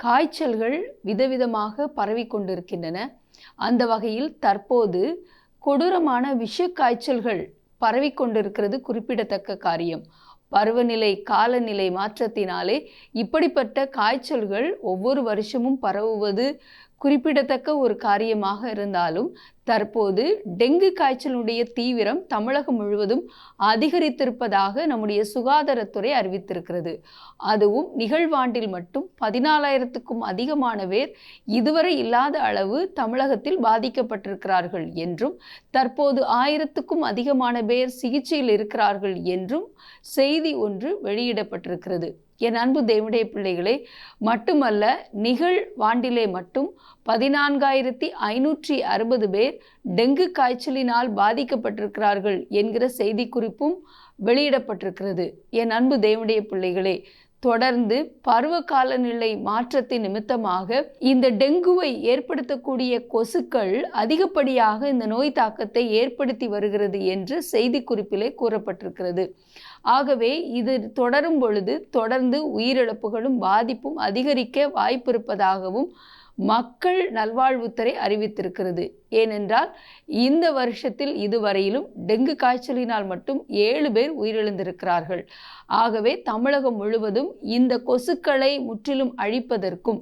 காய்ச்சல்கள் விதவிதமாக பரவி கொண்டிருக்கின்றன அந்த வகையில் தற்போது கொடூரமான விஷ காய்ச்சல்கள் பரவிக்கொண்டிருக்கிறது குறிப்பிடத்தக்க காரியம். பருவநிலை காலநிலை மாற்றத்தினாலே இப்படிப்பட்ட காய்ச்சல்கள் ஒவ்வொரு வருஷமும் பரவுவது குறிப்பிடத்தக்க ஒரு காரியமாக இருந்தாலும் தற்போது டெங்கு காய்ச்சலுடைய தீவிரம் தமிழகம் முழுவதும் அதிகரித்திருப்பதாக நம்முடைய சுகாதாரத்துறை அறிவித்திருக்கிறது. அதுவும் நிகழ்வாண்டில் மட்டும் பதினாலாயிரத்துக்கும் அதிகமான பேர் இதுவரை இல்லாத அளவு தமிழகத்தில் பாதிக்கப்பட்டிருக்கிறார்கள் என்றும் தற்போது ஆயிரத்துக்கும் அதிகமான பேர் சிகிச்சையில் இருக்கிறார்கள் என்றும் செய்தி ஒன்று வெளியிடப்பட்டிருக்கிறது. என் அன்பு தேவனுடைய பிள்ளைகளே மட்டுமல்ல நிகழ்வாண்டிலே மட்டும் பதினான்காயிரத்தி ஐநூற்றி அறுபது பேர் டெங்கு காய்ச்சலினால் பாதிக்கப்பட்டிருக்கிறார்கள் என்கிற செய்திக்குறிப்பும் வெளியிடப்பட்டிருக்கிறது. என் அன்பு தேவனுடைய பிள்ளைகளே தொடர்ந்து பருவ காலநிலை மாற்றத்தின் நிமித்தமாக இந்த டெங்குவை ஏற்படுத்தக்கூடிய கொசுக்கள் அதிகப்படியாக இந்த நோய் தாக்கத்தை ஏற்படுத்தி வருகிறது என்று செய்திக்குறிப்பிலே கூறப்பட்டிருக்கிறது. ஆகவே இது தொடரும் பொழுது தொடர்ந்து உயிரிழப்புகளும் பாதிப்பும் அதிகரிக்க வாய்ப்பிருப்பதாகவும் மக்கள் நல்வாழ்வுத்துறை அறிவித்திருக்கிறது. ஏனென்றால் இந்த வருஷத்தில் இதுவரையிலும் டெங்கு காய்ச்சலினால் மட்டும் ஏழு பேர் உயிரிழந்திருக்கிறார்கள். ஆகவே தமிழகம் முழுவதும் இந்த கொசுக்களை முற்றிலும் அழிப்பதற்கும்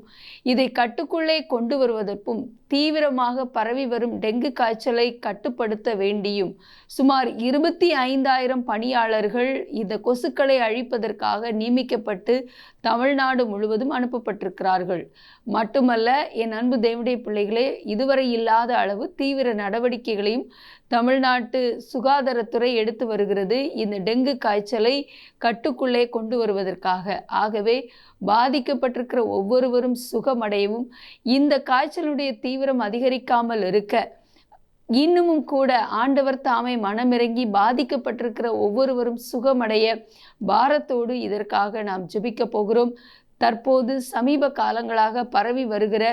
இதை கட்டுக்குள்ளே கொண்டு வருவதற்கும் தீவிரமாக பரவி வரும் டெங்கு காய்ச்சலை கட்டுப்படுத்த வேண்டியும் சுமார் இருபத்தி ஐந்தாயிரம் பணியாளர்கள் இந்த கொசுக்களை அழிப்பதற்காக நியமிக்கப்பட்டு தமிழ்நாடு முழுவதும் அனுப்பப்பட்டிருக்கிறார்கள். மட்டுமல்ல என் அன்பு தேவடைய பிள்ளைகளே இதுவரை இல்லாத அளவு தீவிர நடவடிக்கைகளையும் தமிழ்நாட்டு சுகாதாரத்துறை எடுத்து வருகிறது. இந்த டெங்கு காய்ச்சலை கட்டுக்குள்ளே கொண்டு வருவதற்காக. ஆகவே பாதிக்கப்பட்டிருக்கிற ஒவ்வொருவரும் சுகமடையவும் இந்த காய்ச்சலுடைய தீவிரம் அதிகரிக்காமல் இருக்க இன்னமும் கூட ஆண்டவர் தாமே மனமிறங்கி பாதிக்கப்பட்டிருக்கிற ஒவ்வொருவரும் சுகமடைய பாரத்தோடு இதற்காக நாம் ஜெபிக்க போகிறோம். தற்போது சமீப காலங்களாக பரவி வருகிற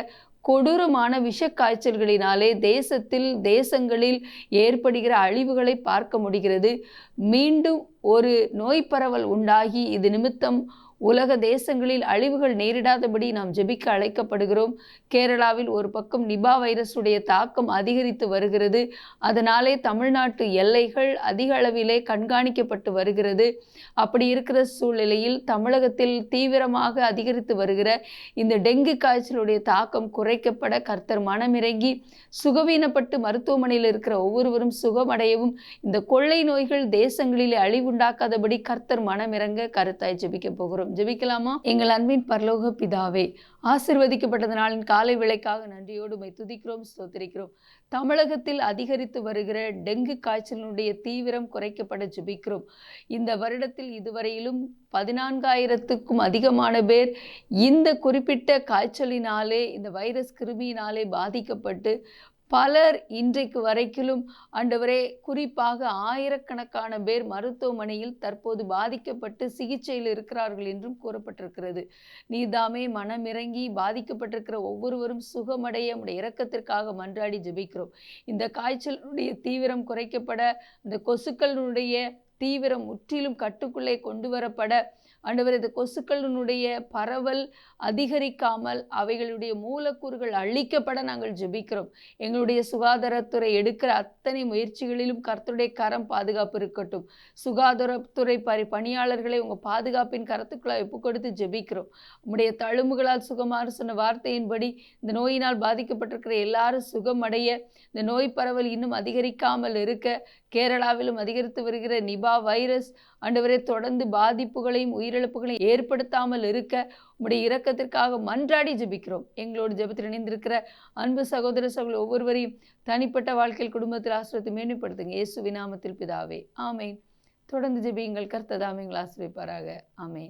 கொடூரமான விஷ காய்ச்சல்களினாலே தேசத்தில் தேசங்களில் ஏற்படுகிற அழிவுகளை பார்க்க முடிகிறது. மீண்டும் ஒரு நோய் பரவல் உண்டாகி இது நிமித்தம் உலக தேசங்களில் அழிவுகள் நேரிடாதபடி நாம் ஜெபிக்க அழைக்கப்படுகிறோம். கேரளாவில் ஒரு பக்கம் நிபா வைரஸுடைய தாக்கம் அதிகரித்து வருகிறது. அதனாலே தமிழ்நாட்டு எல்லைகள் அதிக அளவிலே கண்காணிக்கப்பட்டு வருகிறது. அப்படி இருக்கிற சூழ்நிலையில் தமிழகத்தில் தீவிரமாக அதிகரித்து வருகிற இந்த டெங்கு காய்ச்சலுடைய தாக்கம் குறைக்கப்பட கர்த்தர் மனமிறங்கி சுகவீனப்பட்டு மருத்துவமனையில் இருக்கிற ஒவ்வொருவரும் சுகமடையவும் இந்த கொள்ளை நோய்கள் தேசங்களிலே அழிவு உண்டாக்காதபடி கர்த்தர் மனமிறங்க கருத்தாய் ஜெபிக்க போகிறோம். ஜெபிக்கலாமா? எங்கள் அன்பின் பரலோக பிதாவே ஆசிர்வதிக்கப்பட்டது நாளின் காலை விளைக்காக நன்றியோடு மை துதிக்கிறோம் ஸ்தோத்திரிக்கிறோம். தமிழகத்தில் அதிகரித்து வருகிற டெங்கு காய்ச்சலினுடைய தீவிரம் குறைக்கப்பட ஜெபிக்கிறோம். இந்த வருடத்தில் இதுவரையிலும் பதினான்காயிரத்துக்கும் அதிகமான பேர் இந்த குறிப்பிட்ட காய்ச்சலினாலே இந்த வைரஸ் கிருமியினாலே பாதிக்கப்பட்டு பலர் இன்றைக்கு வரைக்கிலும் ஆண்டவரே குறிப்பாக ஆயிரக்கணக்கான பேர் மருத்துவமனையில் தற்போது பாதிக்கப்பட்டு சிகிச்சையில் இருக்கிறார்கள் என்றும் கூறப்பட்டிருக்கிறது. நீதாமே மனமிறங்கி பாதிக்கப்பட்டிருக்கிற ஒவ்வொருவரும் சுகமடைய உடைய இரக்கத்திற்காக மன்றாடி ஜெபிக்கிறோம். இந்த காய்ச்சலுடைய தீவிரம் குறைக்கப்பட இந்த கொசுக்களுடைய தீவிரம் முற்றிலும் கட்டுக்குள்ளே கொண்டு வரப்பட ஆண்டவர் இந்த கொசுக்களினுடைய பரவல் அதிகரிக்காமல் அவைகளுடைய மூலக்கூறுகள் அழிக்கப்பட நாங்கள் ஜெபிக்கிறோம். எங்களுடைய சுகாதாரத்துறை எடுக்கிற அத்தனை முயற்சிகளிலும் கர்த்தருடைய கரம் பாதுகாப்பு இருக்கட்டும். சுகாதாரத்துறை பரி பணியாளர்களை உங்கள் பாதுகாப்பின் கரத்துக்குள்ளாக ஒப்பு கொடுத்து ஜெபிக்கிறோம். உங்களுடைய தழும்புகளால் சுகமாறு சொன்ன வார்த்தையின்படி இந்த நோயினால் பாதிக்கப்பட்டிருக்கிற எல்லாரும் சுகமடைய இந்த நோய் பரவல் இன்னும் அதிகரிக்காமல் இருக்க கேரளாவிலும் அதிகரித்து வருகிற நிபா வைரஸ் ஆண்டவரே தொடர்ந்து பாதிப்புகளையும் உயிரிழப்புகளையும் ஏற்படுத்தாமல் இருக்க உங்களுடைய இரக்கத்திற்காக மன்றாடி ஜபிக்கிறோம். எங்களோடு ஜெபத்தில் இணைந்திருக்கிற அன்பு சகோதர சகோதர ஒவ்வொருவரையும் தனிப்பட்ட வாழ்க்கையில் குடும்பத்தில் ஆசிரியத்தை மேன்மைப்படுத்துங்க. இயேசு விநாமத்தில் பிதாவே. ஆமேன். தொடர்ந்து ஜபியுங்கள். கர்த்ததாமே எங்களை ஆசிரியப்பாராக ஆமேன்.